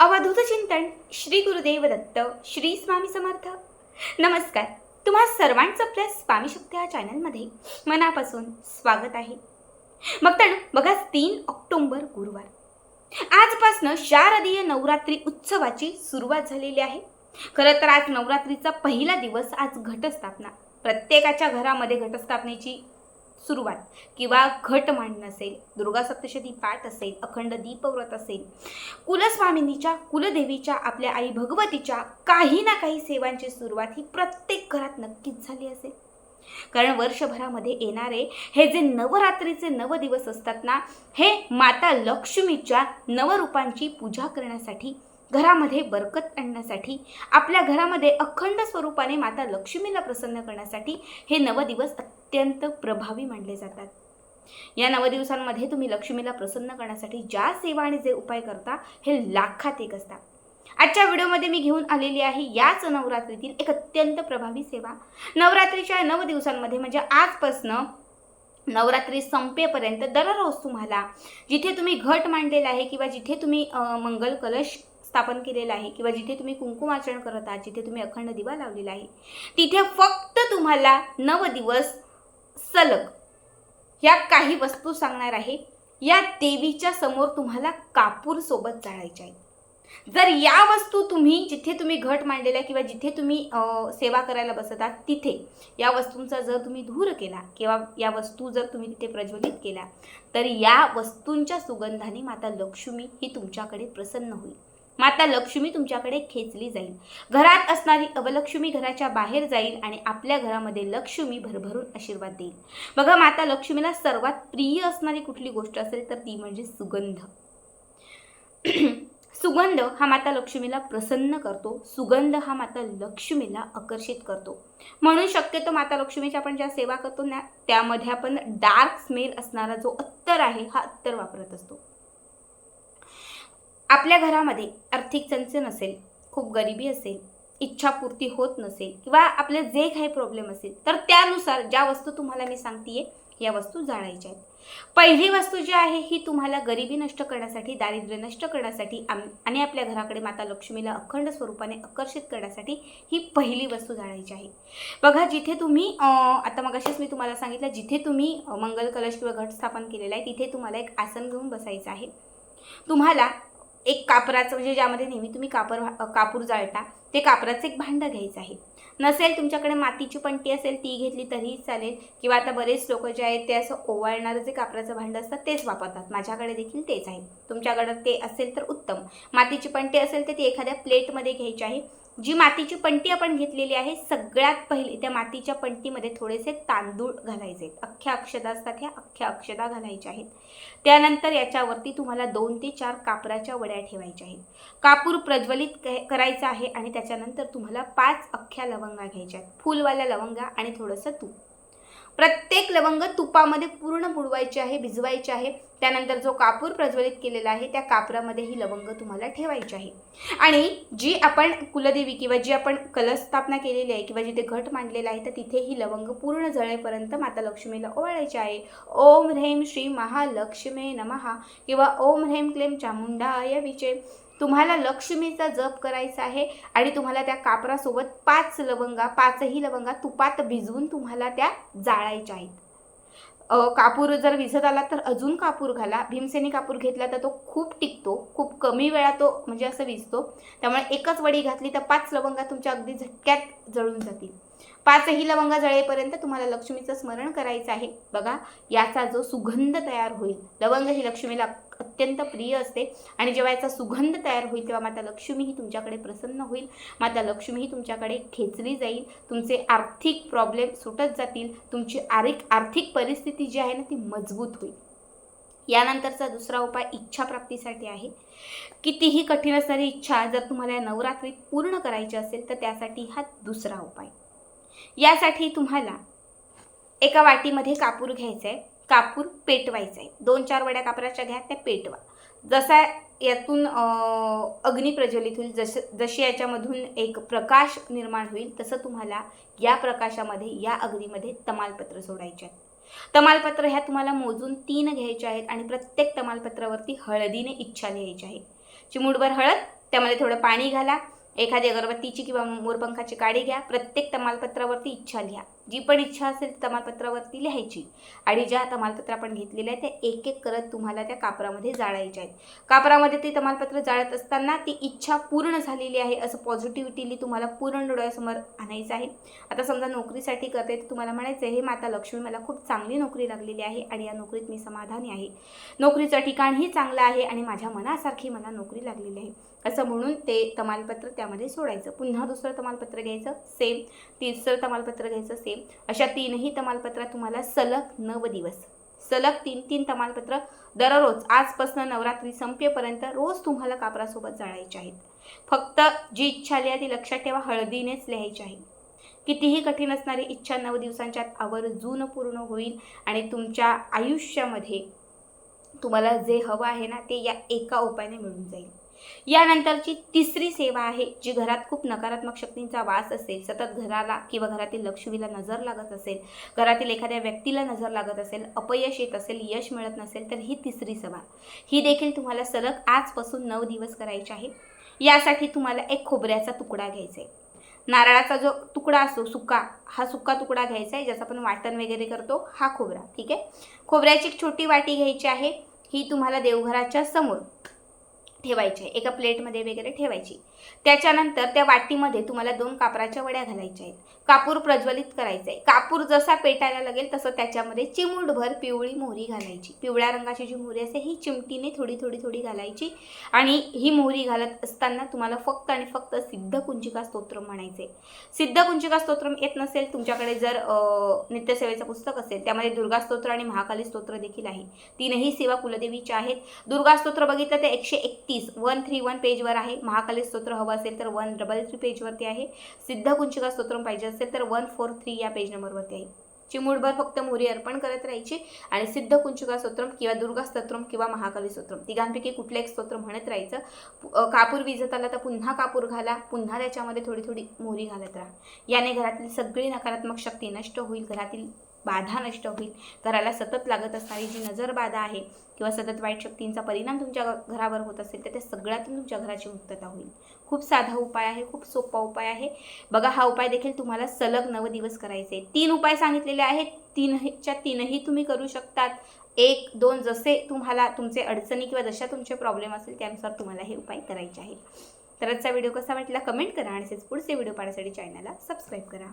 अवधूत चिंतन श्री गुरुदेव दत्त श्री स्वामी समर्थ. नमस्कार. तुम्हा सर्वांचं आपल्या स्वामी शक्ती या चॅनलमध्ये मनापासून स्वागत आहे. मग तर बघा तीन ऑक्टोंबर गुरुवार. आजपासनं शारदीय नवरात्री उत्सवाची सुरुवात झालेली आहे. खरं तर आज नवरात्रीचा पहिला दिवस आज घटस्थापना. प्रत्येकाच्या घरामध्ये घटस्थापनेची सुरुवात. किंवा घट मांडण असेल दुर्गा सप्तशती पाठ असेल अखंड दीपव्रत असेल कुलस्वामिनीच्या कुलदेवीच्या आपल्या आई भगवतीच्या काही ना काही सेवांची सुरुवात ही प्रत्येक घरात नक्कीच झाली असेल. कारण वर्षभरामध्ये येणारे हे जे नवरात्रीचे नव दिवस असतात ना हे माता लक्ष्मीच्या नवरूपांची पूजा करण्यासाठी घरामध्ये बरकत आणण्यासाठी आपल्या घरामध्ये अखंड स्वरूपाने माता लक्ष्मीला प्रसन्न करण्यासाठी हे नवदिवस अत्यंत प्रभावी मानले जातात. या नवदिवसांमध्ये तुम्ही लक्ष्मीला प्रसन्न करण्यासाठी ज्या सेवा आणि जे उपाय करता हे लाखात एक असतात. आजच्या व्हिडिओमध्ये मी घेऊन आलेली आहे याच नवरात्रीतील एक अत्यंत प्रभावी सेवा. नवरात्रीच्या नव दिवसांमध्ये म्हणजे आजपासनं नवरात्री संपेपर्यंत दररोज तुम्हाला जिथे तुम्ही घट मांडलेला आहे किंवा जिथे तुम्ही मंगल कलश स्थापन केलेलं आहे किंवा जिथे तुम्ही कुंकुमार्चन करत आहात जिथे तुम्ही अखंड दिवा लावलेला आहे तिथे फक्त तुम्हाला नव दिवस सलग या काही वस्तू सांगणार आहे. या देवीच्या समोर तुम्हाला कापूर सोबत जाळायच्या आहेत. जर या वस्तू तुम्ही जिथे तुम्ही घट मांडलेल्या किंवा जिथे तुम्ही सेवा करायला बसत आहात तिथे या वस्तूंचा जर तुम्ही धूर केला किंवा या वस्तू जर तुम्ही तिथे प्रज्वलित केल्या तर या वस्तूंच्या सुगंधाने माता लक्ष्मी ही तुमच्याकडे प्रसन्न होईल. माता लक्ष्मी तुमच्याकडे खेचली जाईल. घरात असणारी अवलक्ष्मी घराच्या बाहेर जाईल आणि आपल्या घरामध्ये लक्ष्मी भरभरून आशीर्वाद देईल. बघा माता लक्ष्मीला सर्वात प्रिय असणारी कुठली गोष्ट असेल तर ती म्हणजे सुगंध. सुगंध हा माता लक्ष्मीला प्रसन्न करतो. सुगंध हा माता लक्ष्मीला आकर्षित करतो. म्हणून शक्यतो माता लक्ष्मीच्या आपण ज्या सेवा करतो ना त्यामध्ये आपण डार्क स्मेल असणारा जो अत्तर आहे हा अत्तर वापरत असतो. आपल्या घरामध्ये आर्थिक चणचण असेल खूप गरिबी असेल इच्छापूर्ती होत नसेल किंवा आपले जे काही प्रॉब्लेम असेल तर त्यानुसार ज्या वस्तू तुम्हाला मी सांगतेय या वस्तू जाणायच्या आहेत. पहिली वस्तू जी आहे ही तुम्हाला गरिबी नष्ट करण्यासाठी दारिद्र्य नष्ट करण्यासाठी आणि आपल्या घराकडे माता लक्ष्मीला अखंड स्वरूपाने आकर्षित करण्यासाठी ही पहिली वस्तू जाळायची आहे. बघा जिथे तुम्ही आता मग मी तुम्हाला सांगितलं जिथे तुम्ही मंगल कलश किंवा घट स्थापन केलेला आहे तिथे तुम्हाला एक आसन घेऊन बसायचं आहे. तुम्हाला एक कापराचं म्हणजे ज्यामध्ये नेहमी तुम्ही कापर कापूर जाळता ते कापराचं एक भांडं घ्यायचं आहे. नसेल तुमच्याकडे मातीची पणती असेल ती घेतली तरीही चालेल. किंवा आता बरेच लोक जे आहेत ते असं ओवाळणारं जे कापराचं भांडं असतं तेच वापरतात. माझ्याकडे देखील तेच आहे. तुमच्याकडे ते असेल तर उत्तम. मातीची पणती असेल तर ती एखाद्या प्लेटमध्ये घ्यायची आहे. जी मातीची पणती आपण घेतलेली आहे सगळ्यात पहिली त्या मातीच्या पणतीमध्ये थोडेसे तांदूळ घालायचे. आहेत अख्ख्या अक्षदा असतात ह्या अख्ख्या अक्षदा घालायच्या आहेत. त्यानंतर याच्यावरती तुम्हाला दोन ते चार कापराच्या वड्या ठेवायच्या आहेत. कापूर प्रज्वलित करायचं करायचा आहे आणि त्याच्यानंतर तुम्हाला पाच अख्ख्या लवंगा घ्यायच्या आहेत. फुलवाल्या लवंगा आणि थोडंसं तूप. प्रत्येक लवंग तुपामध्ये पूर्ण बुडवायचे आहे भिजवायचे आहे. त्यानंतर जो कापूर प्रज्वलित केलेला आहे त्या कापरामध्ये ही लवंग तुम्हाला ठेवायची आहे. आणि जी आपण कुलदेवी किंवा जी आपण कलस्थापना केलेली आहे किंवा जिथे घट मांडलेला आहे तर तिथे ही लवंग पूर्ण जळेपर्यंत माता लक्ष्मीला ओवाळायची आहे. ओम ह्रेम श्री महालक्ष्मे नमहा किंवा ओम ह्रेम क्लेम चामुंडा या विचे. तुम्हाला लक्ष्मीचा जप करायचा आहे आणि तुम्हाला त्या कापरासोबत पाच लवंगा पाचही लवंगा तुपात भिजवून तुम्हाला त्या जाळायच्या आहेत. कापूर जर विझत आला तर अजून कापूर घाला. भीमसेनी कापूर घेतला तर तो खूप टिकतो. खूप कमी वेळा तो म्हणजे असं विजतो त्यामुळे एकच वडी घातली तर पाच लवंगा तुमच्या अगदी झटक्यात जळून जातील. पाचही लवंगा जळेपर्यंत तुम्हाला लक्ष्मीचं स्मरण करायचं आहे. बघा याचा जो सुगंध तयार होईल. लवंग ही लक्ष्मीला अत्यंत प्रिय असते. आणि जेव्हा याचा सुगंध तयार होईल तेव्हा माता लक्ष्मी ही तुमच्याकडे प्रसन्न होईल. माता लक्ष्मी ही तुमच्याकडे खेचली जाईल. तुमचे आर्थिक प्रॉब्लेम सुटत जातील. तुमची आर्थिक आर्थिक परिस्थिती जी आहे ना ती मजबूत होईल. यानंतरचा दुसरा उपाय इच्छा प्राप्तीसाठी आहे. कितीही कठीण असणारी इच्छा जर तुम्हाला या नवरात्रीत पूर्ण करायची असेल तर त्यासाठी हा दुसरा उपाय. यासाठी तुम्हाला एका वाटीमध्ये कापूर घ्यायचा आहे कापूर पेटवायचा आहे. दोन चार वड्या कापराच्या घ्या त्या पेटवा. जसा यातून अग्नी प्रज्वलित होईल जस जशी याच्यामधून एक प्रकाश निर्माण होईल तसं तुम्हाला या प्रकाशामध्ये या अग्नीमध्ये तमालपत्र सोडायचे आहेत. तमालपत्र ह्या तुम्हाला मोजून तीन घ्यायच्या आहेत आणि प्रत्येक तमालपत्रावरती हळदीने इच्छा लिहायची आहे. चिमूटभर हळद त्यामध्ये थोडं पाणी घाला. एखादी अगरबत्तीची किंवा मोरपंखाची काडी घ्या. प्रत्येक तमालपत्रावरती इच्छा लिहा. जी पण इच्छा असेल ती तमालपत्रावरती लिहायची. आणि ज्या तमालपत्र आपण घेतलेल्या आहेत त्या एक एक करत तुम्हाला त्या कापरामध्ये जाळायच्या आहेत. कापरामध्ये ते तमालपत्र जाळत असताना ती इच्छा पूर्ण झालेली आहे असं पॉझिटिव्हिटीली तुम्हाला पूर्ण डोळ्यासमोर आणायचं आहे. आता समजा नोकरीसाठी करते तर तुम्हाला म्हणायचं आहे हे माता लक्ष्मी मला खूप चांगली नोकरी लागलेली आहे आणि या नोकरीत मी समाधानी आहे. नोकरीचं ठिकाणही चांगलं आहे आणि माझ्या मनासारखी मला नोकरी लागलेली आहे. असं म्हणून ते तमालपत्र त्यामध्ये सोडायचं. पुन्हा दुसरं तमालपत्र घ्यायचं. सेम तिसरं तमालपत्र घ्यायचं. सेम अशा तीनही तमालपत्रात तुम्हाला सलग नव दिवस सलग तीन तीन तमालपत्र दररोज आजपासून नवरात्री संपेपर्यंत रोज तुम्हाला कापरासोबत जाळायचे आहेत. फक्त जी इच्छा लिहा ती लक्षात ठेवा हळदीनेच लिहायची आहे. कितीही कठीण असणारी इच्छा नऊ दिवसांच्या आवर्जून पूर्ण होईल आणि तुमच्या आयुष्यामध्ये तुम्हाला जे हवं आहे ना ते या एका उपायाने मिळून जाईल. यानंतरची तिसरी सेवा आहे जी घरात खूप नकारात्मक शक्तींचा वास असेल सतत घराला किंवा घरातील लक्ष्मीला नजर लागत असेल घरातील एखाद्या व्यक्तीला नजर लागत असेल अपयश येत असेल यश मिळत नसेल तर ही तिसरी सभा ही देखील तुम्हाला सलग आजपासून नऊ दिवस करायची आहे. यासाठी तुम्हाला एक खोबऱ्याचा तुकडा घ्यायचा आहे. नारळाचा जो तुकडा असतो सुका हा सुका तुकडा घ्यायचा आहे ज्याचा आपण वाटण वगैरे करतो हा खोबरा ठीक आहे? खोबऱ्याची एक छोटी वाटी घ्यायची आहे ही तुम्हाला देवघराच्या समोर. ठेवायची आहे एका प्लेटमध्ये वगैरे ठेवायची. त्याच्यानंतर त्या वाटीमध्ये तुम्हाला दोन कापराच्या वड्या घालायच्या आहेत. कापूर प्रज्वलित करायचं आहे कापूर जसा पेटायला लागेल तसं त्याच्यामध्ये चिमूटभर पिवळी मोहरी घालायची. पिवळ्या रंगाची जी मोहरी असते ही चिमटीने थोडी थोडी थोडी घालायची. आणि ही मोहरी घालत असताना तुम्हाला फक्त आणि फक्त सिद्ध कुंचिका स्तोत्र म्हणायचे सिद्ध कुंचिका स्तोत्र येत नसेल तुमच्याकडे जर नित्यसेवेचं पुस्तक असेल त्यामध्ये दुर्गा स्तोत्र आणि महाकाली स्तोत्र देखील आहे. तीनही सेवा कुलदेवीच्या आहेत. दुर्गा स्तोत्र बघितलं तर एकशे एकतीस वन थ्री वन पेजवर आहे. महाकाली स्तोत्र हवं असेल तर वन डबल थ्री पेजवरती आहे. सिद्ध कुंचिका स्तोत्र पाहिजे असेल तर वन फोर थ्री या पेज नंबरवरती आहे. चिमुडभर फक्त मोहरी अर्पण करत राहायची आणि सिद्ध कुंचिका स्तोत्रम किंवा दुर्गा स्तोत्रम किंवा महाकाली स्तोत्रम. तिघांपैकी कुठलं एक स्तोत्र म्हणत राहायचं? कापूर विजत आला तर पुन्हा कापूर घाला पुन्हा त्याच्यामध्ये थोडी थोडी मोहरी घालत राहा. याने घरातील सगळी नकारात्मक शक्ती नष्ट होईल घरातील बाधा नष्ट होईल. घराला सतत लागत असणारी जी नजर बाधा आहे किंवा सतत वाईट शक्तींचा परिणाम तुमच्या घरावर होत असेल तर त्या सगळ्यातून तुमच्या घराची मुक्तता होईल. खूप साधा उपाय आहे खूप सोपा उपाय आहे. बघा हा उपाय देखील तुम्हाला सलग नव दिवस करायचे तीन उपाय सांगितलेले आहेत. तीनच्या तीनही तुम्ही करू शकतात. एक दोन जसे तुम्हाला तुमचे अडचणी किंवा जशा तुमचे प्रॉब्लेम असेल त्यानुसार तुम्हाला हे उपाय करायचे आहेत. तर आजचा व्हिडिओ कसा वाटला? कमेंट करा आणि तसेच पुढचे व्हिडिओ पाहण्यासाठी चॅनलला सबस्क्राईब करा.